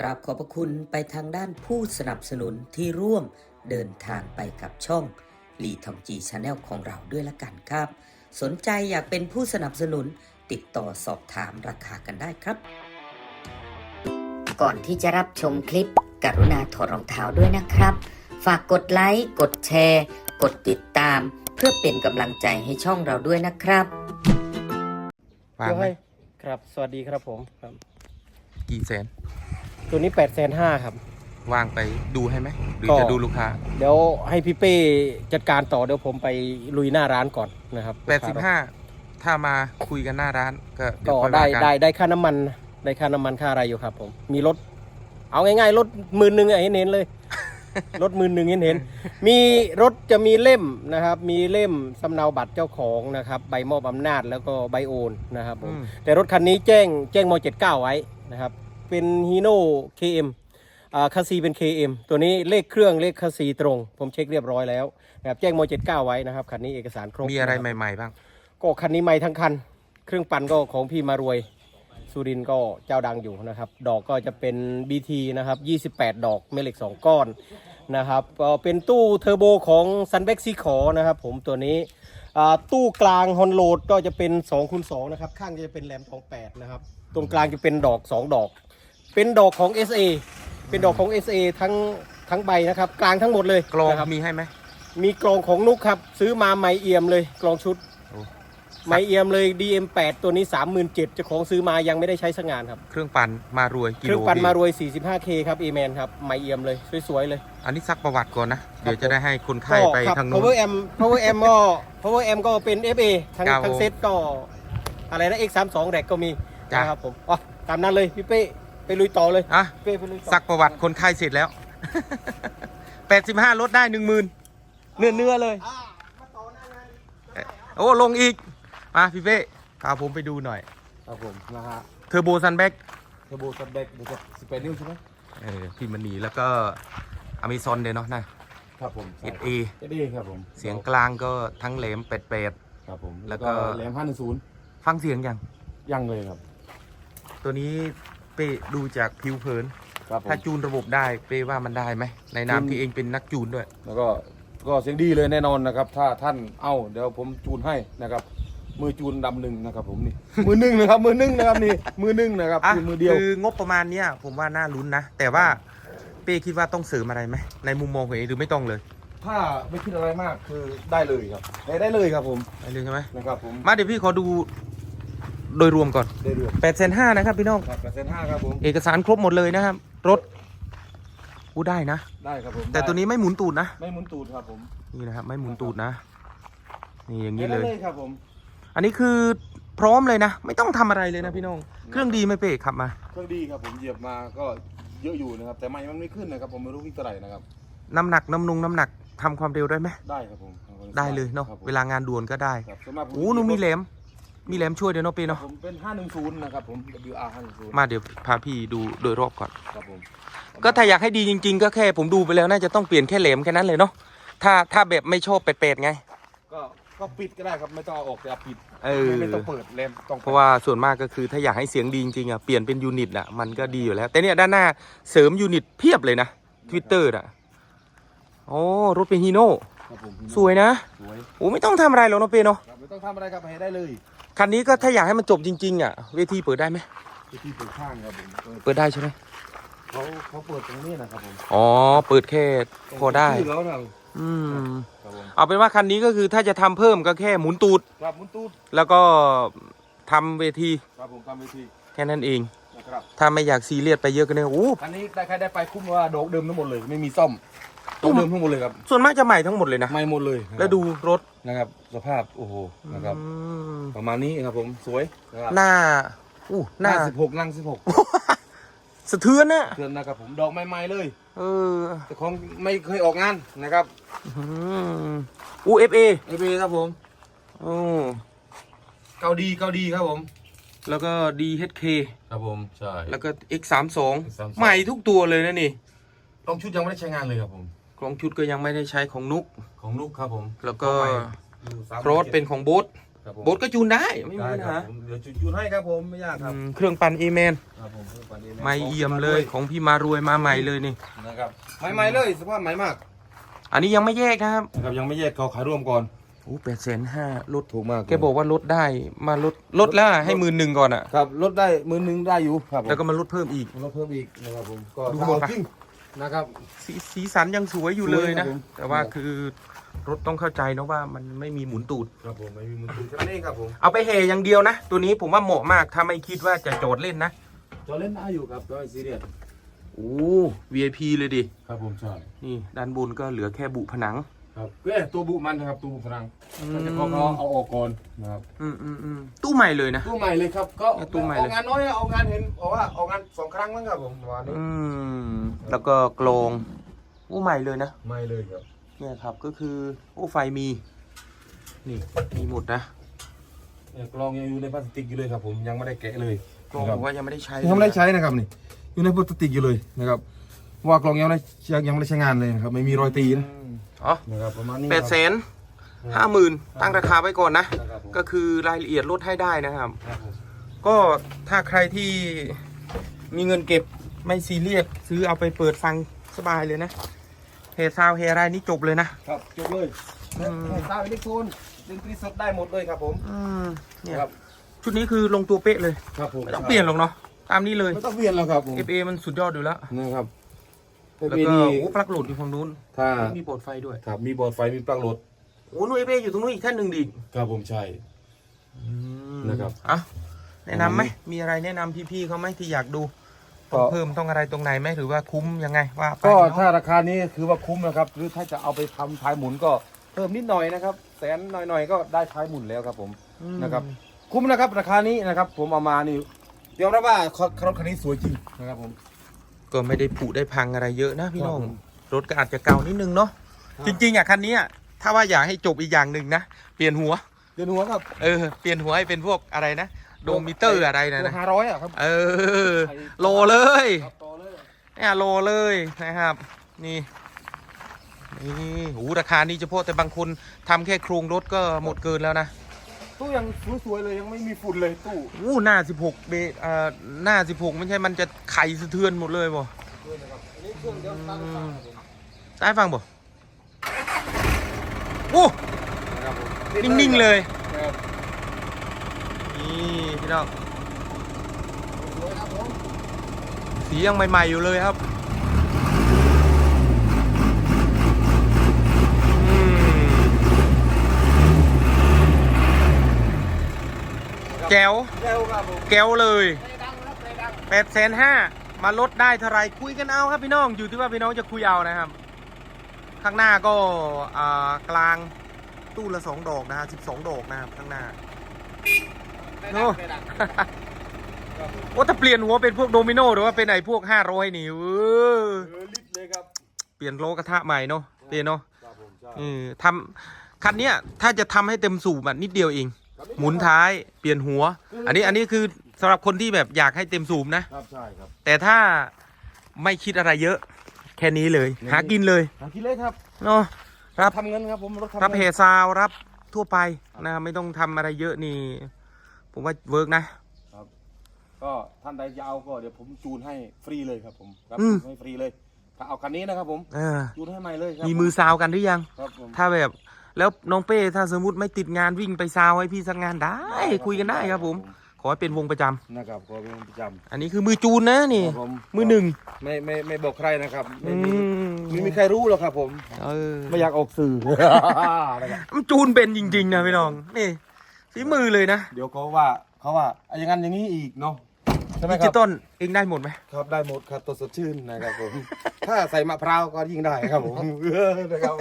กราบขอบพระคุณไปทางด้านผู้สนับสนุนที่ร่วมเดินทางไปกับช่องลีทองจีชาแนลของเราด้วยละกันครับ สนใจอยากเป็นผู้สนับสนุนติดต่อสอบถามราคากันได้ครับ ก่อนที่จะรับชมคลิป กรุณาถอดรองเท้าด้วยนะครับ ฝากกดไลค์ กดแชร์ กดติดตาม เพื่อเป็นกำลังใจให้ช่องเราด้วยนะครับวางไหมให้ครับ สวัสดีครับผมครับกี่แสน ตัวนี้8ปดแสนห้าครับ วางไปดูให้ไหมหรือก็ จะดูลูกค้าเดี๋ยวให้พี่เป้จัดการต่อเดี๋ยวผมไปลุยหน้าร้านก่อนนะครับ85ถ้ามาคุยกันหน้าร้านก็เดี๋ยก็วค่อยได้ว่ากันได้ได้ค่าน้ำมันได้ค่าน้ำมันค่าอะไรอยู่ครับ ผมมีรถ เอาง่ายๆรถหมื่นหนึ่งอะเห็นเห็นๆเลย รถหมื่นหนึ่งเห็นเห็นๆมีรถจะมีเล่มนะครับ มีเล่มสำเนาบัตรเจ้าของนะครับ ใบมอบอำนาจแล้วก็ใบโอนนะครับผมอืมแต่รถคันนี้แจ้งแจ้งม 79 ไว้นะครับ เป็นฮีโน่ KM อ่าคัสซีเป็น KM ตัวนี้เลขเครื่องเลขคัสซีตรง ผมเช็คเรียบร้อยแล้วนะครับแจ้งม79 ไว้นะครับคันนี้เอกสารครบมีอะไรนคบใหม่ ๆ บ้าง ก็คันนี้ใหม่ทั้งคัน เครื่องปั่นก็ของพี่มารวยสุรินทร์ก็เจ้าดังอยู่นะครับ ดอกก็จะเป็น BT นะครับ 28 ดอกแม่เหล็ก 2 ก้อนนะครับก็เป็นตู้เทอร์โบของ s u n b a c ซีขอนะครับผมตัวนี้อ่าตู้กลางฮอนโหลดก็จะเป็น2คูณ2นะครับ ข้างจะเป็นแหลมของ8นะครับ ตรงกลางจะเป็นดอก 2 ดอก เป็นดอกของ SA เป็นดอกของ SA ทั้งทั้งใบนะครับ กลางทั้งหมดเลยกลองนะครับมีให้ไหม มีกลองของนุกครับ ซื้อมาใหม่เอี่ยมเลยกลองชุดโอ้ใหม่เอี่ยมเลย DM8 ตัวนี้ 37,000เจ้าของซื้อมายังไม่ได้ใช้สักงานครับเครื่องปั่นมารวยกิเครื่โลองปั่นพี่มารวย 45K ครับ a m a n ครับใหม่เอี่ยมเลยสวยๆเลย อันนี้ซักประวัติก่อนนะ เดี๋ยวจะได้ให้คนไข้ไปครับ ทางนู้น Power M Power M ก็ Power M ก็เป็น FA ทั้งครับทั้งผมเซตก็อะไรนะ X32 แรกก็มีจ้ะ นะครับผมอ๋อตามนั้นเลยพี่เป้ ไปลุยต่อเลยอะเป้ไปลุยต่อซักประวัติคนไข้เสร็จแล้ว 85ลดได้หนึ่งหมื่นเนื้อเนื้อๆเลย อ่ามาต่อหน้างานเอ๊ะโอ้ ลงอีก มาพี่เป้พาผมไปดูหน่อย ครับผมนะฮะเทอร์โบซันแบ็กเทอร์โบซันแบ็กนะครับ18นิ้วใช่ไหมเออพี่มณีแล้วก็อเมซอนเดยเนาะนะ ครับผมเอเอเอดีครับผมเสียงกลางก็ทั้งแหลมเป็ดเป็ดครับผมแล้แล้ววก็ก็ แหลม510ฟังเสียงยัง ยังเลยครับ ตัวนี้ เป้ดูจากผิวเผิน ครับผม ถ้าจูนระบบได้เป้ว่ามันได้ไหมในนามจูน ที่เองเป็นนักจูนด้วย แล้วก็ก็เสียงดีเลยแน่นอนนะครับ ถ้าท่านเอ้าเดี๋ยวผมจูนให้นะครับ มือจูนดำหนึ่งนะครับ ผมนี่ มือหนึ่งนะครับ มือหนึ่งนะครับนี่ มือหนึ่งนะครับอะคือมือเดียว คืองบประมาณเนี้ยผมว่าน่าลุ้นนะ แต่ว่าเป้คิดว่าต้องเสริมอะไรไหมในมุมมองของเองหรือไม่ต้องเลยถ้าไม่คิดอะไรมากคือได้เลยครับได้ได้เลยครับผมได้เลยใช่ไหมนะครับผม มาเดี๋ยวพี่ขอดู โดยรวมก่อนได้เรื่อย8ปดแสนห้านะครับพี่น้อง ครับเปอร์เซ็นต์ห้าครับผม เอกสารครบหมดเลยนะครับ รถอู้ได้นะ ได้ครับผมแต่ตัวนี้ไม่หมุนตูดนะ ไม่หมุนตูดครับผม นี่นะครับไม่หมุนตูดนะ นี่อย่างนี้ได้เลยเลย ครับผม อันนี้คือพร้อมเลยนะ ไม่ต้องทำอะไรเลยนะพี่น้อง เครื่องดีไหม่เป้ขับมา เครื่องดีครับผมเหยียบมาก็เยอะอยู่นะครับ แต่ไม่มันไม่ขึ้นนะครับผมไม่รู้วิ่งเท่าไหร่นะครับ น้ำหนักน้ำนุงน้ำหนักทำความเร็วได้ไหมได้ครับผม ได้เลยเนาะครับผมเวลางานด่วนก็ได้ครับส่วนมากผมโอ้หนูมีแหลม มีแหลมช่วยเดี๋ยวเนาะเป้ครับเนาะผมเป็น 510 นะครับผม WR 510มาเดี๋ยวพาพี่ดูโดยรอบก่อน ครับผมก็ถ้าอยากให้ดีจริง ๆ ก็แค่ผมดูไปแล้วน่าจะต้องเปลี่ยนแค่แหลมแค่นั้นเลยเนาะถ้าถ้าแบบไม่ชอบเป็ดๆไง ก็ก็ปิดก็ได้ครับไม่ต้องเอาออกแต่เอาปิดเออ ไม่ไม่ต้องเปิดเลมต้องเพราะว่าส่วนมากก็คือถ้าอยากให้เสียงดีจริงๆอะเปลี่ยนเป็นยูนิตอะมันก็ดีอยู่แล้ว แต่เนี่ยด้านหน้าเสริมยูนิตเพียบเลยนะทวิตเตอร์อะโอ้รถเป็นฮีโน่ครับผมสวยนะสวยโอ้ไม่ต้องทำอะไรหรอกเนาะเป้เนาะ ครับไม่ต้องทำอะไรครับให้ได้เลย คันนี้ก็ถ้าอยากให้มันจบจริง ๆ อะ เวทีเปิดได้ไหมที่ที่เปิดข้างครับผมเปิดเปิดได้ใช่ไหมเขาเขาเปิดตรงนี้นะครับผมอ๋อ เปิดแค่พอได้ชื่แล้วนะอืม ครับผมเอาเป็นว่าคันนี้ก็คือถ้าจะทำเพิ่มก็แค่หมุนตูด ครับมุนตูดแล้วก็ทำเวทีครับผมทำเวทีแค่นั้นเอง นะครับถ้าไม่อยากซีเรียสไปเยอะก็เนี่ยโอ้ อันนี้ได้ใครได้ไปคุ้มว่าโดกเดิมทั้งหมดเลยไม่มีซ่อม โดกเดิมทั้งหมดเลยครับส่วนมากจะใหม่ทั้งหมดเลยนะไม่หมดเลยนะครับแล้วดูรถนะครับ สภาพโอ้โหนะครับอืมประมาณนี้ครับผมสวยนะครับหน้าอู้หหน้าน้าสิบหกนั่งสิบหกสะเทือนนะเทือนนะครับผมดอกใหม่ๆเลย เออแต่ของไม่เคยออกงานนะครับอืมอู้เอฟเอเอเครับผมโอ้เกาดีเกาดีครับผม แล้วก็ดีเฮดเคครับผม ใช่ แล้วก็ X สามสอง X32 ใหม่ทุกตัวเลยนะนี่ล องชุดยังไม่ได้ใช้งานเลยครับผม กลองชุดก็ยังไม่ได้ใช้ของนุก ของลูกครับผมแล้วก็สามโรถเป็นของโบ๊ทครับผมโบ๊ทก็จูนได้ไม่มีได้ปัญครัหาบผมเดี๋ยวจุดจูนให้ครับผมไม่ยากครับอืมเครื่องปั่นเอแมนครับผมเพื่อปันนี้ไม่เอี่ยมเลยของพี่มารวยมาใหม่เลยนี่ นะครับใหม่ๆเลยสภาพใหม่มากอันนี้ยังไม่แยกนะครับนะครับยังไม่แยกเขาขายร่วมก่อนโอ้แปดแสนห้าลดถูกมากแกบอกว่าลดได้มาลดลดแล้วให้หมื่นหนึ่งก่อนอะ ครับลดได้มือหนึงได้อยู่ครับผมแล้วก็มาลดเพิ่มอีก ลดเพิ่มอีกนะครับผมก็ดูถ้าหมดเอาปะจริง นะครับ สีสีสันยังสวยอยู่เลยนะ สวยครับผม แต่ว่าคือรถต้องเข้าใจนะว่ามันไม่มีหมุนตูด ครับผมไม่มีมือถือแค่นั้นเองครับผมเอาไปเฮอย่างเดียวนะ ตัวนี้ผมว่าเหมาะมากถ้าไม่คิดว่าจะโจทย์เล่นนะจอเล่นได้อยู่ครับก็ไม่ซีเรียสโอ้ VIP เลยดิ ครับผมใช่ นี่ด้านบนก็เหลือแค่บุผนัง ครับเอ้ยตัวบุมันนะครับตัวบุพลังอืถ้าจะมเขาเขาเอาออกก่อนนะครับอืมอืมอืมตู้ใหม่เลยนะ ตู้ใหม่เลยครับก็เอาตู้ใหม่เลย เอางานน้อยอะเอางานเห็นบอกว่าเอางานสองครั้งมั้งครับผมวันนี้อืม แล้วก็กลองอู้ใหม่เลยนะ ไม่เลยครับ เนี่ยครับก็คือโอ้ไฟมี นี่มีหมดนะเนี่ยกลองยังอยู่ในพลาสติกอยู่เลยครับ ผมยังไม่ได้แกะเลยกลองนะคบรัอบกว่ายังไม่ได้ใช้ยังไม่ได้ใช้นะครับนี่ อยู่ในพลาสติกอยู่เลยนะครับ ว่ากลองยังไม่ได้ยังยังไม่ได้ใช้งานเลยนะครับไม่มีรอยตีนะ อืมอ๋อนะครับประมาณนี้แปดแสนห้าหมื่นตั้งราคาไว้ก่อนนะนะครับผมก็คือรายละเอียดลดให้ได้นะครับครับผมก็ถ้าใครที่มีเงินเก็บไม่ซีเรียสซื้อเอาไปเปิดฟังสบายเลยนะเฮซาวเฮไรนี่จบเลยนะครับจบเลยอืมให้ซาวอิเล็กโทรนดนตรีสดได้หมดเลยครับผมอืมเนี่ยครับชุดนี้คือลงตัวเป๊ะเลยครับผมไม่ต้องเปลี่ยนหรอกเนาะตามนี้เลยไม่ต้องเปลี่ยนแล้วครับผม FA มันสุดยอดอยู่แล้วนะครับ แล้ว FA ก็นี่โอ้ปลั๊กโหลดอยู่ฝั่งนู้นถ้ามีโปรดไฟด้วยครับมีบอร์ดไฟมีปลั๊กโหลดโอ้นู่น FA อยู่ตรงนู้นอีกท่านหนึ่งดิครับผมใช่นะครับ อะแนะนำไหมมีอะไรแนะนำพี่ๆเขาไหมที่อยากดูก็ต้องเพิ่มต้องอะไรตรงไหนไหมหรือว่าคุ้มยังไงว่าไปก็เนอะถ้าราคานี้คือว่าคุ้มนะครับ หรือถ้าจะเอาไปทำท้ายหมุนก็เพิ่มนิดหน่อยนะครับแสนหน่อยๆก็ได้ท้ายหมุนแล้วครับผม อืม นะครับ คุ้มนะครับราคานี้นะครับ ผมเอามานี่ยอมรับว่ารถคันนี้สวยจริงนะครับผม ก็ไม่ได้ผุได้พังอะไรเยอะนะพี่น้องครับผมรถก็อาจจะเก่านิดนึงเนาะครับจริงๆอะคันนี้อะถ้าว่าอยากให้จบอีกอย่างหนึ่งนะ เปลี่ยนหัวเดือนหัวครับ เออ เปลี่ยนหัวให้เป็นพวกอะไรนะ โดมิเตอร์อะไรนะนะห้าร้อยอะครับ เออ โลเลยครับต่อเลยเนี่ยโลเลยนะครับ นี่นี่โหราคานี้เฉพาะแต่บางคนทำแค่โครงรถก็หมดเกินแล้วนะ ตู้ยังสวยๆเลยยังไม่มีฝุ่นเลยตู้อู้หน้า16เบเอ่อหน้า16ไม่ใช่มันจะไข่สะเทือนหมดเลยบ่ด้วยนะครับอันนี้เครื่องเดียวตั้งตั้งครับผมได้ฟังบ่โอ้นะครับผมนิ่งๆเลยครับนี่พี่น้องสวยครับผม สียังใหม่ๆอยู่เลยครับ แก้วเร็วครับผมแก้วเลยไม่ดังครับไม่ดังแปดแสนห้ามาลดได้เท่าไหรคุยกันเอาครับพี่น้องอยู่ที่ว่าพี่น้องจะคุยเอานะครับ ข้างหน้าก็อ่ากลางตู้ละสองดอกนะฮะสิบสองดอกนะครับข้างหน้าไม่โอ้ดังไม่ดังโอ้ถ้าเปลี่ยนหัวเป็นพวกโดมิโนหรือว่าเป็นไอ้พวกห้าร้อยนี่เออเออลิฟต์เลยครับเปลี่ยนโลกระทะใหม่เนาะเปลี่ยนเนาะครับผมใช่เออทำคันเนี้ยถ้าจะทำให้เต็มสูบอะนิดเดียวเอง หมุนท้ายเปลี่ยนหัว อันนี้อันนี้คือสำหรับคนที่แบบอยากให้เต็มสูบนะ ครับใช่ครับแต่ถ้าไม่คิดอะไรเยอะ แค่นี้เลย หากินเลยหากินเลยครับเนาะรับทำเงินครับผมรถทำรับงินเฮซาวรับทั่วไปนะครับไม่ต้องทำอะไรเยอะนี่ ผมว่าเวิร์กนะ ก็ท่านใดจะเอาก็เดี๋ยวผมจูนให้ฟรีเลยครับผมครับอืม ให้ฟรีเลยถ้าเอาคันนี้นะครับผมเออจูนให้ใหม่เลยครับมีมือซาวกันหรือยัง ครับผมถ้าแบบ แล้วน้องเป้ถ้าสมมติไม่ติดงานวิ่งไปซาวให้พี่สักงานได้คุยกันได้ครับผม ขอให้เป็นวงประจำนะครับขอเป็นประจอันนี้คือมือจูนนะำนี่ ครับผมมือหนึ่งไม่ไม่ไม่บอกใครนะครับไม่อืมีมไม่มีใครรู้หรอกครับ ผม เออไม่อยากออกสื่อ นะครับมันจูนเป็นจริง ๆ นะพี่น้องนี่ฝีมือเลยนะ เดี๋ยวเขาว่าเขาว่าอะอย่างนั้นอย่างนี้อีกเนาะ ใช่ไหมดิคจิรับตอลเองได้หมดไหมครับได้หมดครับตัวสดชื่นนะครับผม ถ้าใส่มะพร้าวก็ยิ่งได้ครับผมเออนะครับ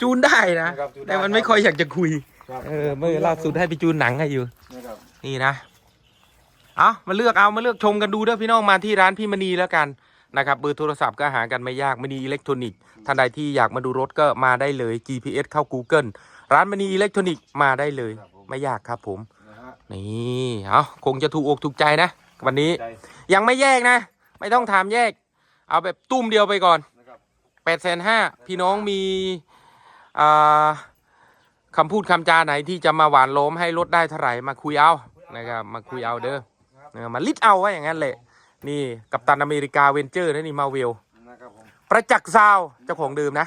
จูนได้นะนะ ครับจูนได้ แต่มันไม่ค่อยอยากจะคุย ครับเออเมื่อล่าสุดให้ไปจูนหนังให้อยู่ นะครับ นี่นะ เอามาเลือกเอามาเลือกชมกันดูเด้อพี่น้องมาที่ร้านพี่มณีแล้วกันนะครับเบอร์โทรศัพท์ก็หากันไม่ยากมณีอิเล็กทรอนิกส์ท่านใดที่อยากมาดูรถก็มาได้เลย GPS เข้า Google ร้านมณีอิเล็กทรอนิกส์มาได้เลยไม่ยากครับผม นะฮะนี่เอาคงจะถูกอกถูกใจนะ วันนี้ใจยังไม่แยกนะ ไม่ต้องถามแยก เอาแบบตุ้มเดียวไปก่อนนะครับแปดแสนห้าพี่น้องมีอ่าคำพูดคำจาไหนที่จะมาหวานล้อมให้ลดได้เท่าไหร่มาคุยเอานะครับมาคุยเอาเด้อเออมาลิดเอาไว้อย่างนั้นแหละนี่กัปตันอเมริกาเวนเจอร์นะนี่มาเวลนะครับผมประจักษ์ซาวด์เจ้าของเดิมนะ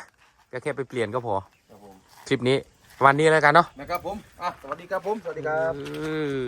ก็แค่ไปเปลี่ยนก็พอครับผมคลิปนี้วันนี้แล้วกันเนาะนะครับผมอะสวัสดีครับผม สวัสดีครับเออ